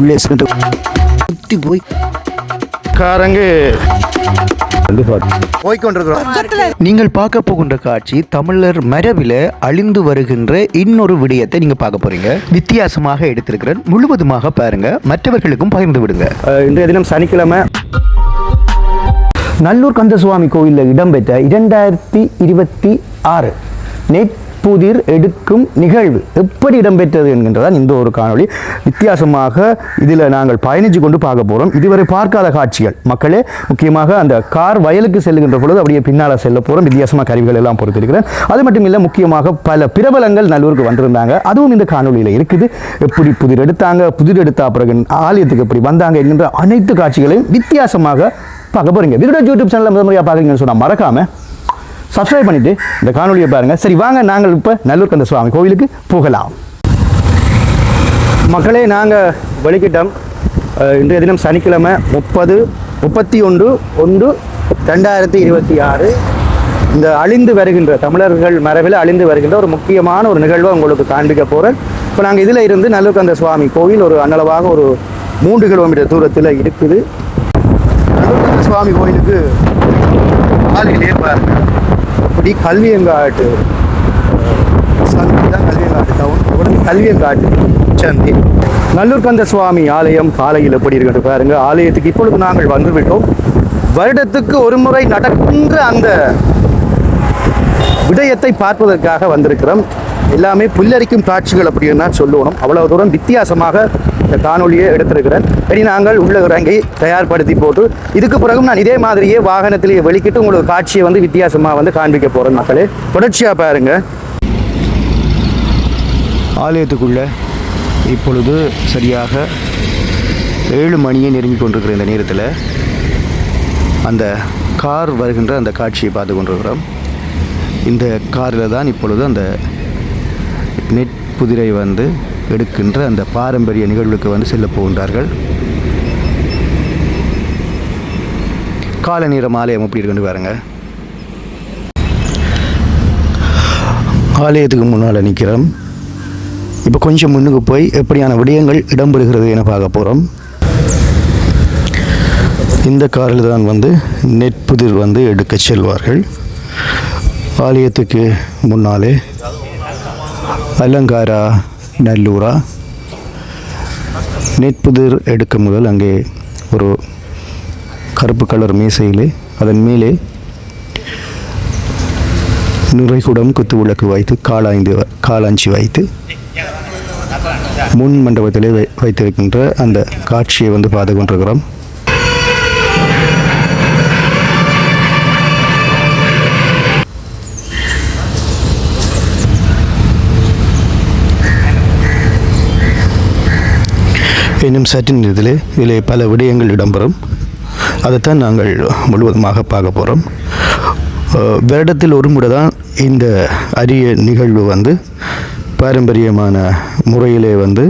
உள்ளே சென்று குத்தி போய் காரங்கு. போய்கொண்டிருக்கிறோம் நீங்கள் பார்க்க போகின்ற காட்சி தமிழர் மரபில் அழிந்து வருகின்ற இன்னொரு விடயத்தை நீங்க பார்க்க போறீங்க. வித்தியாசமாக எடுத்திருக்கிறேன். முழுவதுமாக பாருங்க. மற்றவர்களுக்கும் பகிர்ந்து விடுங்க. இன்றைய தினம் சனிக்கிழமை நல்லூர் கந்தசுவாமி கோயிலில் இடம்பெற்ற இரண்டாயிரத்தி இருபத்தி ஆறு புதிர் எடுக்கும் நிகழ்வு எப்படி இடம்பெற்றது என்கின்றதான் இந்த ஒரு காணொளி. வித்தியாசமாக இதில் நாங்கள் பயணித்து கொண்டு பார்க்க போகிறோம் இதுவரை பார்க்காத காட்சிகள். மக்களே முக்கியமாக அந்த கார் வயலுக்கு செல்லுகின்ற பொழுது அப்படியே பின்னால் செல்ல போகிறோம் வித்தியாசமாக கருவிகள் எல்லாம் பொறுத்திருக்கிறேன். அது மட்டும் இல்லை முக்கியமாக பல பிரபலங்கள் நல்லூருக்கு வந்திருந்தாங்க. அதுவும் இந்த காணொளியில் இருக்குது. எப்படி புதிர் எடுத்தாங்க புதிர் எடுத்த பிறகு ஆலயத்துக்கு எப்படி வந்தாங்க என்கின்ற அனைத்து காட்சிகளையும் வித்தியாசமாக பார்க்க போகிறீங்க விகடன் யூடியூப் சேனலில் முதல் முறையாக பார்க்குறீங்கன்னு சொன்னால் மறக்காமல் சப்ஸ்கிரைப் பண்ணிவிட்டு இந்த காணொலியை பாருங்கள் சரி வாங்க நாங்கள் இப்போ நல்லூர் கந்த சுவாமி கோவிலுக்கு போகலாம். மக்களே நாங்கள் வெளிக்கிட்டோம் இன்றைய தினம் சனிக்கிழமை முப்பது முப்பத்தி ஒன்று ஒன்று ரெண்டாயிரத்தி இருபத்தி ஆறு. இந்த அழிந்து வருகின்ற தமிழர்கள் மரபில் அழிந்து வருகின்ற ஒரு முக்கியமான ஒரு நிகழ்வை உங்களுக்கு காண்பிக்க போகிறேன் இப்போ நாங்கள் இதில் இருந்து நல்லுக்கந்த சுவாமி கோவில் ஒரு அன்னளவாக ஒரு மூன்று கிலோமீட்டர் தூரத்தில் இருக்குது. நல்லுக்கந்த சுவாமி கோயிலுக்கு காலையிலே பாருங்க. அப்படி கல்வியங்காட்டு சந்தி தான் கல்வியங்காட்டு டவுன் உடனே கல்வியங்காட்டு சந்தி நல்லூர்கந்த சுவாமி ஆலயம் காலையில் எப்படி இருக்கிறது பாருங்க. ஆலயத்துக்கு இப்பொழுது நாங்கள் வந்துவிட்டோம். வருடத்துக்கு ஒரு முறை நடக்கின்ற அந்த விடயத்தை பார்ப்பதற்காக வந்திருக்கிறோம். எல்லாமே புல்லரிக்கும் காட்சிகள் அப்படின்னு தான் சொல்லணும். அவ்வளவு தூரம் வித்தியாசமாக இந்த காணொலியை எடுத்திருக்கிறேன். இனி நாங்கள் உள்ள இறங்கி தயார்படுத்தி போட்டு இதுக்கு பிறகும் நான் இதே மாதிரியே வாகனத்திலேயே வெளிக்கிட்டு உங்களுக்கு காட்சியை வந்து வித்தியாசமாக வந்து காண்பிக்க போகிறேன் மக்களே. தொடர்ச்சியாக பாருங்க. ஆலயத்துக்குள்ள இப்பொழுது சரியாக ஏழு மணியை நெருங்கி கொண்டிருக்கிற இந்த நேரத்தில் அந்த கார் வருகின்ற அந்த காட்சியை பார்த்து கொண்டிருக்கிறோம். இந்த காரில் தான் இப்பொழுது அந்த நெற்புதிரை வந்து எடுக்கின்ற அந்த பாரம்பரிய நிகழ்வுக்கு வந்து செல்ல போகின்றார்கள். கால நேரம் ஆலயம் எப்படி இருக்குன்னு பாருங்க ஆலயத்துக்கு முன்னால் நிற்கிறோம். இப்போ கொஞ்சம் முன்னுக்கு போய் எப்படியான விடயங்கள் இடம்பெறுகிறது என பார்க்க போகிறோம். இந்த காரில் தான் வந்து நெற்புதிர் வந்து எடுக்க செல்வார்கள். ஆலயத்துக்கு முன்னாலே அலங்காரா நல்லூரா? நெற்புதிர் எடுக்க முதல் அங்கே ஒரு கருப்பு கலர் மேசையிலே அதன் மேலே நுரைகுடம் குத்து விளக்கு வைத்து காலாய்ந்து காலாஞ்சி வைத்து முன் மண்டபத்திலே வை வைத்திருக்கின்ற அந்த காட்சியை வந்து பார்த்து கொண்டிருக்கிறோம். இன்னும் சற்று நேரத்தில் இதில் பல விடயங்கள் இடம்பெறும். அதைத்தான் நாங்கள் முழுவதுமாக பார்க்க போகிறோம் வருடத்தில் ஒரு முறை தான் இந்த அரிய நிகழ்வு வந்து பாரம்பரியமான முறையிலே வந்து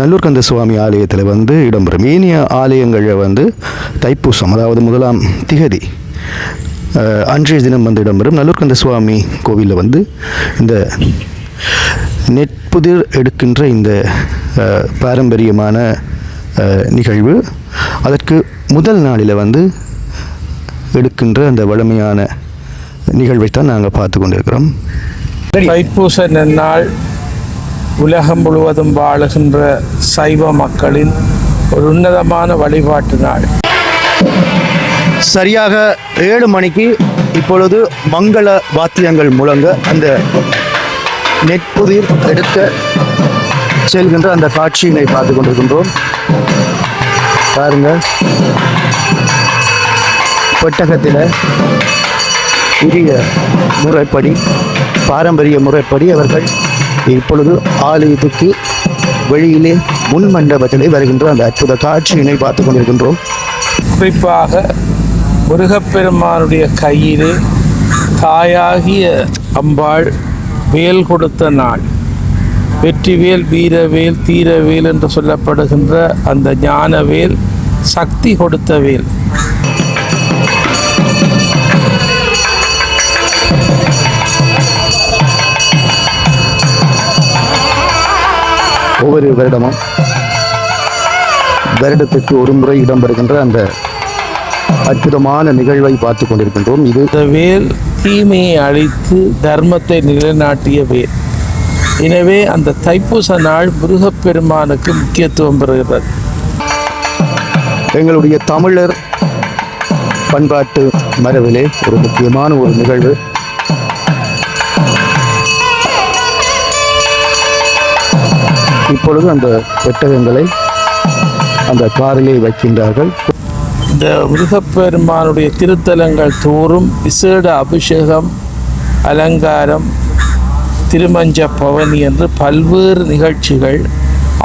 நல்லூர் கந்த சுவாமி ஆலயத்தில் வந்து இடம்பெறும். ஏனைய ஆலயங்களில் வந்து தைப்பூசம் அதாவது முதலாம் திகதி அன்றைய தினம் வந்து இடம்பெறும். நல்லூர் கந்த சுவாமி கோவிலில் வந்து இந்த நெற்புதிர் எடுக்கின்ற இந்த பாரம்பரியமான நிகழ்வு. அதற்கு முதல் நாளில் வந்து எடுக்கின்ற அந்த வழமையான நிகழ்வைத்தான் நாங்கள் பார்த்து கொண்டிருக்கிறோம். தைப்பூச நன்னாள் உலகம் முழுவதும் வாழுகின்ற சைவ மக்களின் ஒரு உன்னதமான வழிபாட்டு நாள். சரியாக ஏழு மணிக்கு இப்பொழுது மங்கள வாத்தியங்கள் முழங்க அந்த நெற்புதிர் எடுக்க செல்கின்ற அந்த காட்சியினை பார்த்து கொண்டிருக்கின்றோம். பாருங்கள் பெட்டகத்தில் புதிய முறைப்படி பாரம்பரிய முறைப்படி அவர்கள் இப்பொழுது ஆலயத்துக்கு வெளியிலே முன் மண்டபத்திலே வருகின்ற அந்த அற்புத காட்சியினை பார்த்து கொண்டிருக்கின்றோம். குறிப்பாக முருகப்பெருமானுடைய கையிலே தாயாகிய அம்பாள் வேல் கொடுத்த நாள். வெற்றிவேல் வீரவேல் தீரவேல் என்று சொல்லப்படுகின்ற அந்த ஞானவேல் சக்தி கொடுத்த வேல். ஒவ்வொரு வருடமும் வருடத்துக்கு ஒரு முறை இடம்பெறுகின்ற அந்த அற்புதமான நிகழ்வை பார்த்து கொண்டிருக்கின்றோம். இது வேல் தீமையை அழித்து தர்மத்தை நிலைநாட்டிய எனவே அந்த தைப்பூச நாள் முருகப்பெருமானுக்கு முக்கியத்துவம் பெறுகிறது. எங்களுடைய தமிழர் பண்பாட்டு மரபிலே ஒரு முக்கியமான ஒரு நிகழ்வு. இப்பொழுது அந்த பெட்டகங்களை அந்த காரிலே வைக்கின்றார்கள். இந்த முருகப்பெருமானுடைய திருத்தலங்கள் தோறும் விசேட அபிஷேகம் அலங்காரம் திருமஞ்ச பவனி என்று பல்வேறு நிகழ்ச்சிகள்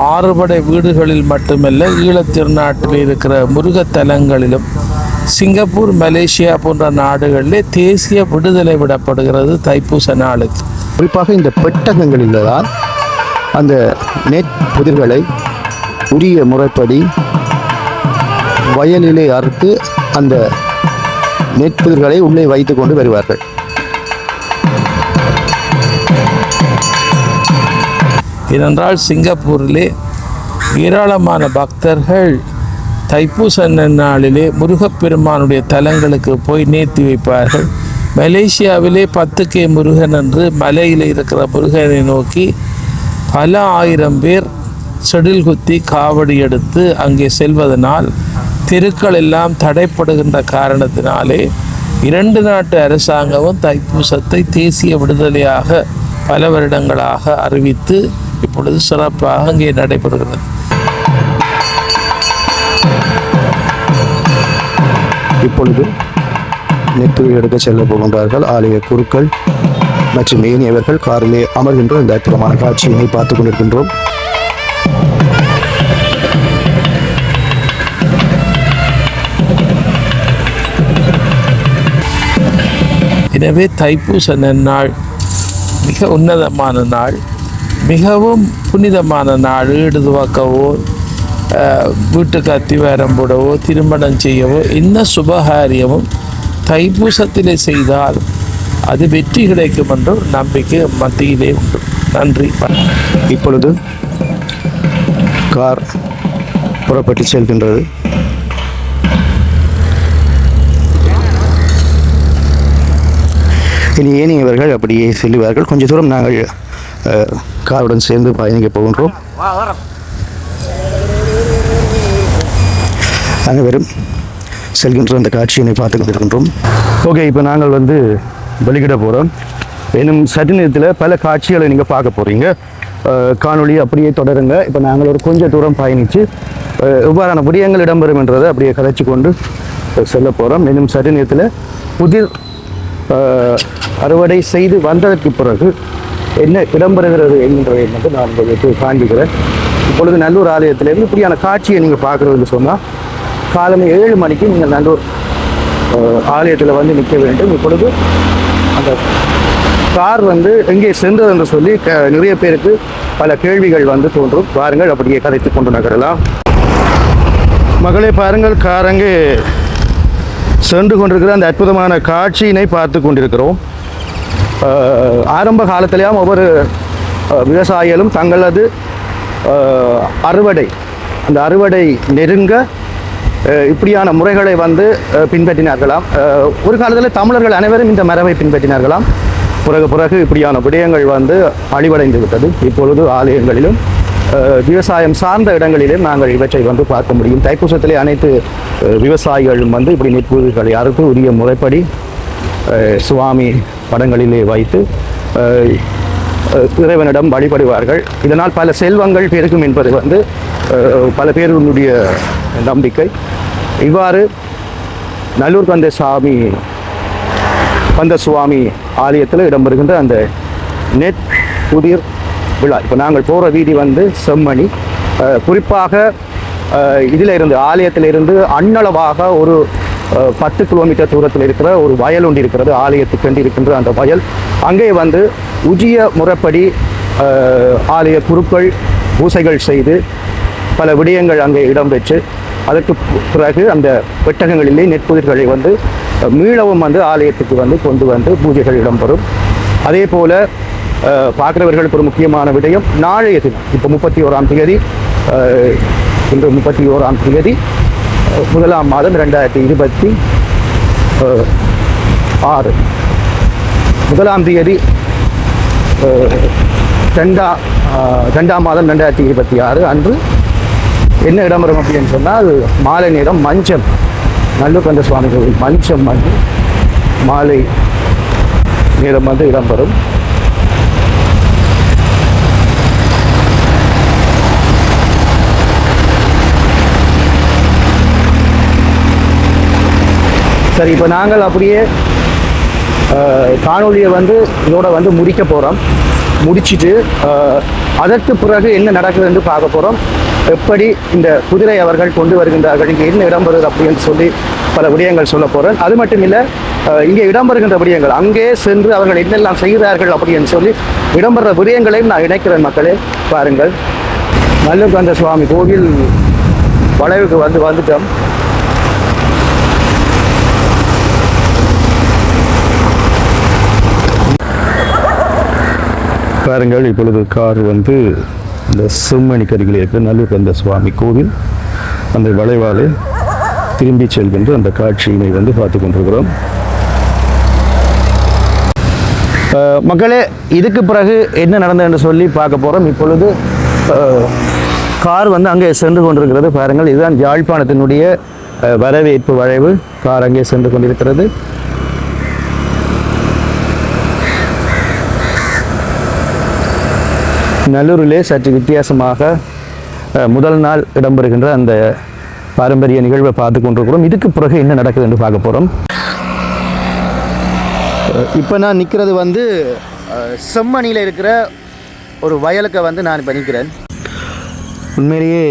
ஆறுபடை வீடுகளில் மட்டுமல்ல ஈழத்திருநாட்டில் இருக்கிற முருகத்தலங்களிலும் சிங்கப்பூர் மலேசியா போன்ற நாடுகளிலே தேசிய விடுதலை விடப்படுகிறது தைப்பூச நாளுக்கு. குறிப்பாக இந்த பெட்டகங்களில் தான் அந்த நெற்புதிர்களை உரிய முறைப்படி வயலிலே அறுத்து அந்த நெற்புதிர்களை உள்ளே வைத்து கொண்டு வருவார்கள். ஏனென்றால் சிங்கப்பூரிலே ஏராளமான பக்தர்கள் தைப்பூச நாளிலே முருகப்பெருமானுடைய தலங்களுக்கு போய் நேர்த்தி வைப்பார்கள். மலேசியாவிலே பத்து கே முருகன் என்று மலையில் இருக்கிற முருகனை நோக்கி பல ஆயிரம் பேர் செடில் குத்தி காவடி எடுத்து அங்கே செல்வதனால் தெருக்கள் எல்லாம் தடைப்படுகின்ற காரணத்தினாலே இரண்டு நாட்டு அரசாங்கமும் தைப்பூசத்தை தேசிய விடுதலையாக பல வருடங்களாக அறிவித்து இப்பொழுது சிறப்பாக அங்கே நடைபெறுகிறது. இப்பொழுது நெற்புதிர் எடுக்க செல்ல போகின்றார்கள் ஆலய குருக்கள் மற்றும் ஏனியவர்கள். காரிலே அமர்கின்ற இந்த அற்புதமான காட்சியினை பார்த்துக் கொண்டிருக்கின்றோம். எனவே தைப்பூச நன்னாள் மிக உன்னதமான நாள் மிகவும் புனிதமான நாள். எழுதுவாக்கவோ வீட்டுக்கு அத்திவாரம் போடவோ திருமணம் செய்யவோ என்ன சுபகாரியமும் தைப்பூசத்திலே செய்தால் அது வெற்றி கிடைக்கும் என்றும் நம்பிக்கை மத்தியிலே உண்டு. நன்றி. இப்பொழுது கார் புறப்பட்டு செல்கின்றது. இனி ஏனையவர்கள் அப்படியே செல்லுவார்கள். கொஞ்ச தூரம் நாங்கள் காருடன் சேர்ந்து பயணிக்க போகின்றோம். அனைவரும் செல்கின்ற அந்த காட்சியினை பார்த்து கொண்டிருக்கின்றோம். ஓகே இப்போ நாங்கள் வந்து வெளியிட போகிறோம் இன்னும் சற்று நேரத்தில் பல காட்சிகளை நீங்கள் பார்க்க போகிறீங்க காணொளி அப்படியே தொடருங்க. இப்போ நாங்கள் ஒரு கொஞ்ச தூரம் பயணித்து எவ்வாறான விடயங்கள் இடம்பெறும் என்றதை அப்படியே கதைச்சி கொண்டு செல்ல போகிறோம் இன்னும் சற்று நேரத்தில் புதிர் அறுவடை செய்து வந்ததற்கு பிறகு என்ன இடம்பெறுகிறது என்பதை மட்டும் நான் உங்களுக்கு காண்பிக்கிறேன். இப்பொழுது நல்லூர் ஆலயத்திலேருந்து இப்படியான காட்சியை நீங்கள் பார்க்குறதுன்னு சொன்னால் காலை ஏழு மணிக்கு நீங்கள் நல்லூர் ஆலயத்தில் வந்து நிற்க வேண்டும். இப்பொழுது அந்த கார் வந்து எங்கே சென்றது என்று சொல்லி க நிறைய பேருக்கு பல கேள்விகள் வந்து தோன்றும். பாருங்கள் அப்படியே கதைத்து கொண்டு நகரலாம். மகளே பாருங்கள் கார் அங்கே சென்று கொண்டிருக்கிற அந்த அற்புதமான காட்சியினை பார்த்து கொண்டிருக்கிறோம். ஆரம்ப காலத்திலேயும் ஒவ்வொரு விவசாயிகளும் தங்களது அறுவடை அந்த அறுவடை நெருங்க இப்படியான முறைகளை வந்து பின்பற்றினார்களாம். ஒரு காலத்தில் தமிழர்கள் அனைவரும் இந்த மரபை பின்பற்றினார்களாம். பிறகு பிறகு இப்படியான விடயங்கள் வந்து அழிவடைந்து விட்டது. இப்பொழுது ஆலயங்களிலும் விவசாயம் சார்ந்த இடங்களிலும் நாங்கள் இவற்றை வந்து பார்க்க முடியும். தைப்பூசத்திலே அனைத்து விவசாயிகளும் வந்து இப்படி நெற்புகளை அறுத்து உரிய முறைப்படி சுவாமி படங்களிலே வைத்து இறைவனிடம் வழிபடுவார்கள். இதனால் பல செல்வங்கள் பெருகும் என்பது வந்து பல பேருடைய நம்பிக்கை. இவ்வாறு நல்லூர் கந்த சாமி கந்த சுவாமி ஆலயத்தில் இடம்பெறுகின்ற அந்த நெற் புதிர் விழா. இப்போ நாங்கள் போகிற வீதி வந்து செம்மணி. குறிப்பாக இதில் இருந்து ஆலயத்திலிருந்து அண்ணளவாக ஒரு பத்து கிலோமீட்டர் தூரத்தில் இருக்கிற ஒரு வயல் ஒன்று இருக்கிறது. ஆலயத்துக்கென்று இருக்கின்ற அந்த வயல். அங்கே வந்து உஜிய முறைப்படி ஆலய குருக்கள் பூசைகள் செய்து பல விடயங்கள் அங்கே இடம்பெற்று அதற்கு பிறகு அந்த பெட்டகங்களிலே நெற்புதிர்களை வந்து மீளவும் வந்து ஆலயத்துக்கு வந்து கொண்டு வந்து பூஜைகள் இடம்பெறும். அதே போல பார்க்கிறவர்களுக்கு ஒரு முக்கியமான விடயம். நாளைய தினம் இப்போ முப்பத்தி ஓராம் தேதி இன்று முப்பத்தி ஓராம் தேதி முதலாம் மாதம் ரெண்டாயிரத்தி இருபத்தி ஆறு. முதலாம் தேதி ரெண்டா ரெண்டாம் மாதம் ரெண்டாயிரத்தி இருபத்தி ஆறு அன்று. என்ன இடம்பெறும் அப்படின்னு சொன்னால் மாலை நேரம் மஞ்சம். நல்லுக்கந்த சுவாமி கோவில் மஞ்சம் வந்து மாலை நேரம் வந்து இடம்பெறும் சரி இப்போ நாங்கள் அப்படியே காணொலியை வந்து இதோட வந்து முடிக்க போகிறோம் முடிச்சுட்டு அதற்கு பிறகு என்ன நடக்குது என்று பார்க்க போகிறோம் எப்படி இந்த குதிரை அவர்கள் கொண்டு வருகின்றார்கள் இங்கே என்ன இடம்பெறுது அப்படின்னு சொல்லி பல விடயங்கள் சொல்ல போகிறேன் அது மட்டும் இல்லை இங்கே இடம்பெறுகின்ற விடயங்கள் அங்கே சென்று அவர்கள் என்னெல்லாம் செய்கிறார்கள் அப்படின்னு சொல்லி இடம்பெற விடயங்களையும் நான் இணைக்கிறேன் மக்களே பாருங்கள். நல்லுகந்த சுவாமி கோவில் வளைவுக்கு வந்து வந்துட்டோம். பாருங்கள் இப்பொழுது கார் வந்து இந்த செம்மணி கருகில் இருக்கிற நல்லூர்கந்த சுவாமி கோவில். அந்த வளைவாலே திரும்பி செல்கின்ற அந்த காட்சியினை வந்து பார்த்து கொண்டிருக்கிறோம். மக்களே இதுக்கு பிறகு என்ன நடந்தது என்று சொல்லி பார்க்க போகிறோம் இப்பொழுது கார் வந்து அங்கே சென்று கொண்டிருக்கிறது. பாருங்கள் இதுதான் யாழ்ப்பாணத்தினுடைய வரவேற்பு வளைவு. கார் அங்கே சென்று கொண்டிருக்கிறது. நல்லூரிலே சற்று வித்தியாசமாக முதல் நாள் இடம்பெறுகின்ற அந்த பாரம்பரிய நிகழ்வை பார்த்து கொண்டிருக்கிறோம். இதுக்கு பிறகு என்ன நடக்குது என்று பார்க்க போகிறோம் இப்போ நான் நிற்கிறது வந்து செம்மணியில் இருக்கிற ஒரு வயலுக்கு வந்து நான் இப்போ நிற்கிறேன் உண்மையிலேயே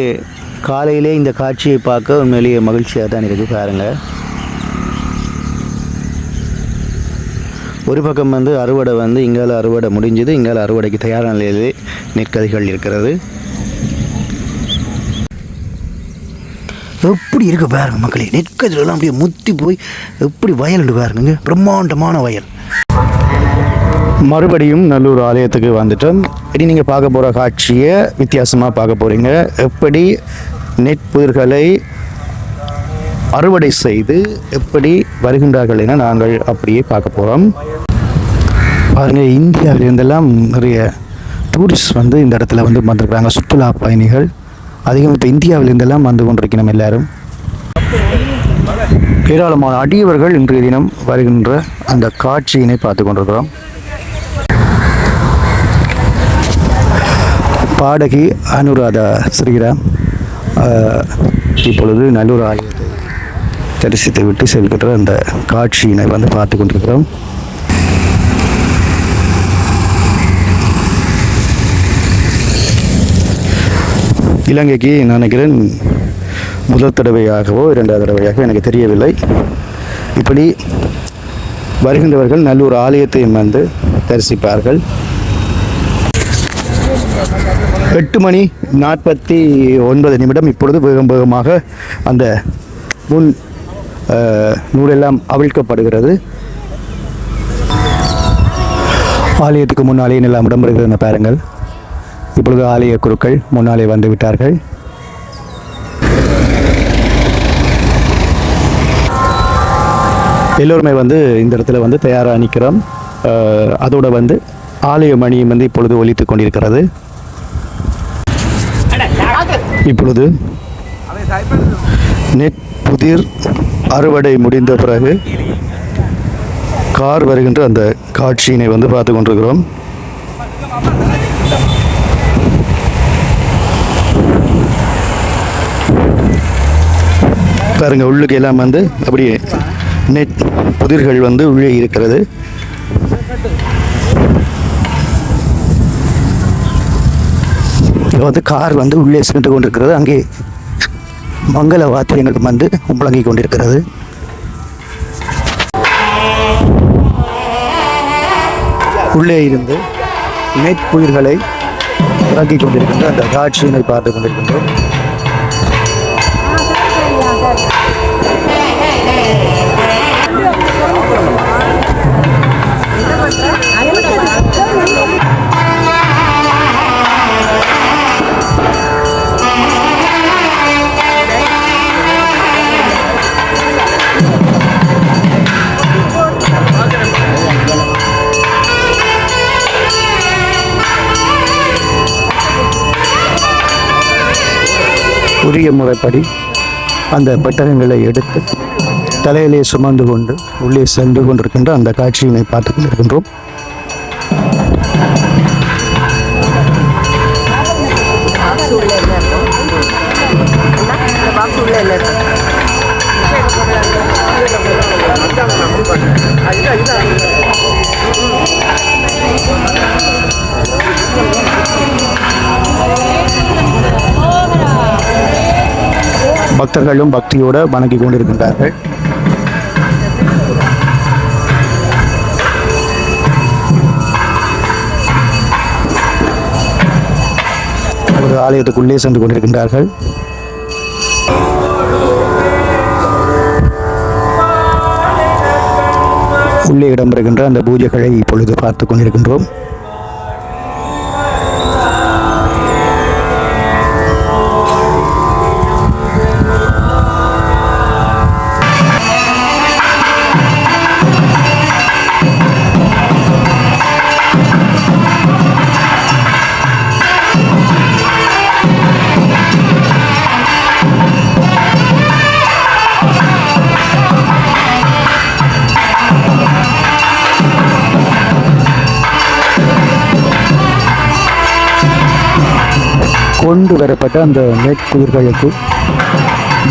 காலையிலே இந்த காட்சியை பார்க்க உண்மையிலேயே மகிழ்ச்சியாக தான் இருக்குது பாருங்கள் ஒரு பக்கம் வந்து அறுவடை வந்து இங்கால அறுவடை முடிஞ்சது இங்கால அறுவடைக்கு தயாரான நிலையிலே நெற்கதிகள் இருக்கிறது. எப்படி இருக்கு பாருங்க மக்களே நெற்கதிரெல்லாம் அப்படியே முத்தி போய் எப்படி வயல் பாருங்க பிரம்மாண்டமான வயல். மறுபடியும் நல்லூர் ஆலயத்துக்கு வந்துட்டோம். இனி நீங்கள் பார்க்க போகிற காட்சியை வித்தியாசமாக பார்க்க போகிறீங்க எப்படி நெற்புயிர்களை அறுவடை செய்து எப்படி வருகின்றார்கள் என நாங்கள் அப்படியே பார்க்க போகிறோம் பாருங்கள் இந்தியாவிலிருந்தெல்லாம் நிறைய டூரிஸ்ட் வந்து இந்த இடத்துல வந்து வந்திருக்கிறாங்க சுற்றுலா பயணிகள். அதிகம் இப்போ இந்தியாவிலிருந்தெல்லாம் வந்து கொண்டிருக்கணும் எல்லாரும். ஏராளமான அடியவர்கள் இன்றைய தினம் வருகின்ற அந்த காட்சியினை பார்த்து கொண்டிருக்கிறோம். பாடகி அனுராதா ஸ்ரீராம் இப்பொழுது நல்லூர் ஆலயம் தரிசித்து விட்டு செல்கின்ற அந்த காட்சியினை வந்து பார்த்து கொண்டிருக்கிறோம். இலங்கைக்கு நான் நினைக்கிறேன் முதல் தடவையாகவோ இரண்டாவது தடவையாகவோ எனக்கு தெரியவில்லை. இப்படி வருகின்றவர்கள் நல்லூர் ஆலயத்தையும் வந்து தரிசிப்பார்கள். எட்டு மணி நாற்பத்தி ஒன்பது நிமிடம் இப்பொழுது வேகம் வேகமாக அந்த முன் நூலெல்லாம் அவிழ்க்கப்படுகிறது. ஆலயத்துக்கு முன்னாலே எல்லாம் இடம்பெறுகிறது பாருங்கள். இப்பொழுது ஆலய குருக்கள் முன்னாலே வந்து விட்டார்கள். எல்லோருமே வந்து இந்த இடத்துல வந்து தயாராக நிற்கிறோம் அதோட வந்து ஆலய மணியும் வந்து இப்பொழுது ஒலித்து கொண்டிருக்கிறது. இப்பொழுது நெட் புதிர் அறுவடை முடிந்த பிறகு கார் வருகின்ற அந்த காட்சியினை வந்து பார்த்து கொண்டிருக்கிறோம். பாருங்க உள்ளுக்கு எல்லாம் வந்து அப்படியே நெட் புதிர்கள் வந்து உள்ளே இருக்கிறது. இப்போ வந்து கார் வந்து உள்ளே சென்று கொண்டிருக்கிறது. அங்கே மங்கள வாத்தியங்களும் வந்து முழங்கிக் கொண்டிருக்கிறது. உள்ளே இருந்து நெற்புயிர்களை இறக்கிக் கொண்டிருக்கின்ற அந்த காட்சியினை பார்த்து கொண்டிருக்கின்றோம். உரிய முறைப்படி அந்த பெட்டகங்களை எடுத்து தலையிலே சுமந்து கொண்டு உள்ளே சென்று கொண்டிருக்கின்ற அந்த காட்சியினை பார்த்து கொண்டிருக்கின்றோம். பக்தர்களும் பக்தியோடு வணங்கி கொண்டிருக்கின்றார்கள். ஒரு ஆலயத்துக்குள்ளே சென்று கொண்டிருக்கின்றார்கள். உள்ளே இடம்பெறுகின்ற அந்த பூஜைகளை இப்பொழுது பார்த்து கொண்டிருக்கின்றோம். கொண்டு வரப்பட்ட அந்த நெற்குதிர்களுக்கு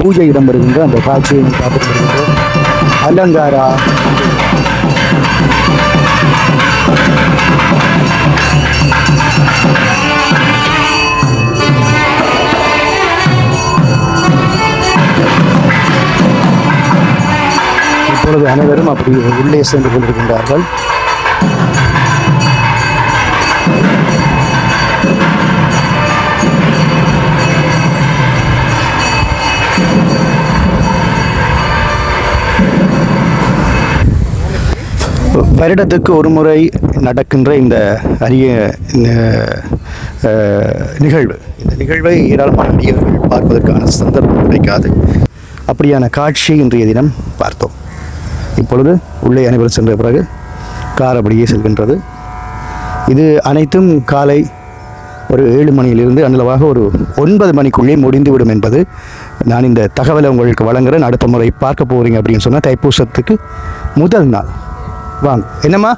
பூஜை இடம்பெறுகின்ற அந்த காட்சியை பார்த்துக் அலங்காரா. இப்பொழுது அனைவரும் அப்படி உள்ளே சென்று கொண்டிருக்கின்றார்கள். வருடத்துக்கு ஒரு முறை நடக்கின்ற இந்த அரிய நிகழ்வு. இந்த நிகழ்வை ஏராளமான அடியவர்கள் பார்ப்பதற்கான சந்தர்ப்பம் கிடைக்காது. அப்படியான காட்சி இன்றைய தினம் பார்த்தோம். இப்பொழுது உள்ளே அனைவரும் சென்ற பிறகு கார் அப்படியே செல்கின்றது. இது அனைத்தும் காலை ஒரு ஏழு மணியிலிருந்து அன்னளவாக ஒரு ஒன்பது மணிக்குள்ளே முடிந்துவிடும் என்பது நான் இந்த தகவலை உங்களுக்கு வழங்குறேன் அடுத்த முறை பார்க்க போகிறீங்க அப்படின்னு சொன்னால் தைப்பூசத்துக்கு முதல் நாள். வாங்க. என்னம்மா?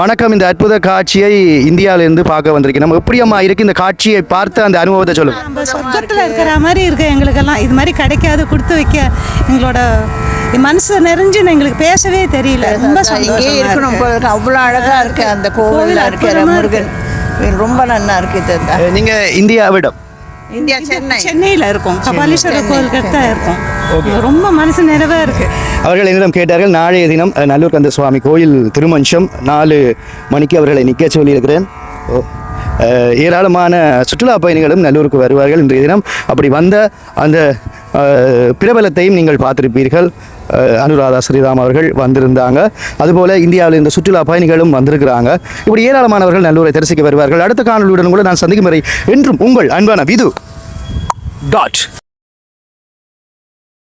வணக்கம். இந்த அற்புத காட்சியை இந்தியாவிலிருந்து பார்க்க வந்திருக்கேன். நம்ம எப்படியம்மா இருக்கு? இந்த காட்சியை பார்த்து அந்த அனுபவத்தை சொல்லுங்க நம்ம சொர்க்கத்தில் இருக்கிற மாதிரி இருக்கு எங்களுக்கெல்லாம். இது மாதிரி கிடைக்காது கொடுத்து வைக்க. எங்களோட மனசு நிறைஞ்சு எங்களுக்கு பேசவே தெரியல. ரொம்ப இங்கே சந்தோஷமா இருக்கணும். அவ்வளோ அழகா இருக்கு. அந்த கோவில் இருக்கிற முருகன். ரொம்ப நல்லா இருக்கு இது. நீங்க இந்தியாவிடம். இந்தியா சென்னை. சென்னையில இருக்கும். கபாலீஸ்வரர் சென்னை, கோவில் கிட்ட தான் இருக்கும். ரொம்ப மனசு நிறைவா இருக்கு. அவர்கள் என்னிடம் கேட்டார்கள் நாளைய தினம் நல்லூர் கந்த சுவாமி கோயில் திருமஞ்சம் நாலு மணிக்கு அவர்களை நிற்க சொல்லியிருக்கிறேன். ஏராளமான சுற்றுலா பயணிகளும் நல்லூருக்கு வருவார்கள் இன்றைய தினம். அப்படி வந்த அந்த பிரபலத்தையும் நீங்கள் பார்த்திருப்பீர்கள். அனுராதா ஸ்ரீராம் அவர்கள் வந்திருந்தாங்க. அதுபோல இந்தியாவில் இந்த சுற்றுலா பயணிகளும் வந்திருக்கிறாங்க. இப்படி ஏராளமானவர்கள் நல்லூரை தரிசிக்க வருவார்கள். அடுத்த காணொலியுடன் கூட நான் சந்திக்கும் வரை என்றும் உங்கள் அன்பான விது. டாட்